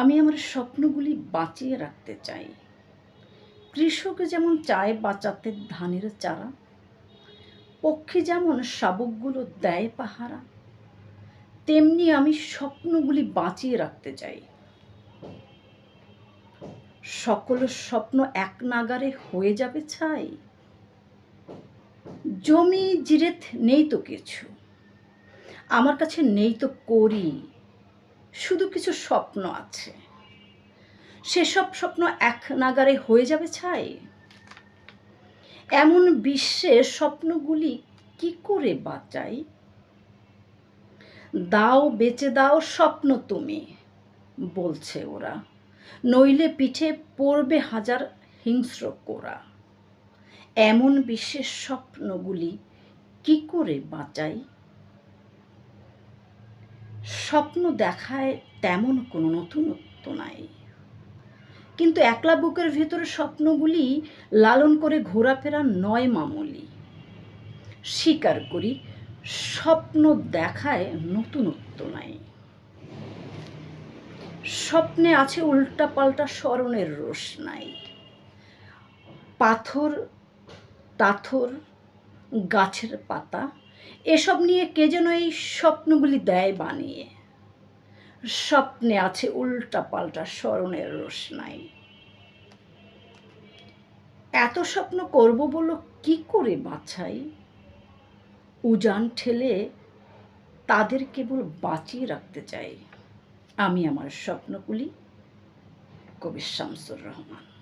আমি আমার স্বপ্নগুলি বাঁচিয়ে রাখতে চাই। কৃষক যেমন চায় বাঁচাতে ধানের চারা, পক্ষী যেমন শাবকগুলো দেয় পাহারা, তেমনি আমি স্বপ্নগুলি বাঁচিয়ে রাখতে চাই। সকল স্বপ্ন এক নাগারে হয়ে যাবে ছাই। জমি জিরেত নেই তো কিছু। আমার কাছে নেই তো করি। শুধু কিছু স্বপ্ন আছে। সেসব স্বপ্ন এক নাগারে হয়ে যাবে ছাই। এমন বিশ্বে স্বপ্নগুলি কি করে বাঁচাই? দাও, বেচে দাও স্বপ্ন তুমি, বলছে ওরা। নইলে পিঠে পড়বে হাজার হিংস্র কোরা। এমন বিশ্বের স্বপ্নগুলি কি করে বাঁচাই? স্বপ্ন দেখায় তেমন কোনো নতুনত্ব নাই। কিন্তু একলা বুকের ভেতরে স্বপ্নগুলি লালন করে ঘোরাফেরা নয় মামুলি। স্বীকার করি, স্বপ্ন দেখায় নতুনত্ব নাই। স্বপ্নে আছে উল্টাপাল্টা স্মরণের রোষ নাই। পাথর টাথর গাছের পাতা এসব নিয়ে কে যেন এই স্বপ্নগুলি দেয় বানিয়ে। স্বপ্নে আছে উল্টা পাল্টা স্মরণের রোষ নাই এত স্বপ্ন করব বলো কি করে বাছাই? উজান ঠেলে তাদের কেবল বাঁচিয়ে রাখতে চাই। আমি আমার স্বপ্নগুলি কবি শামসুর রহমান।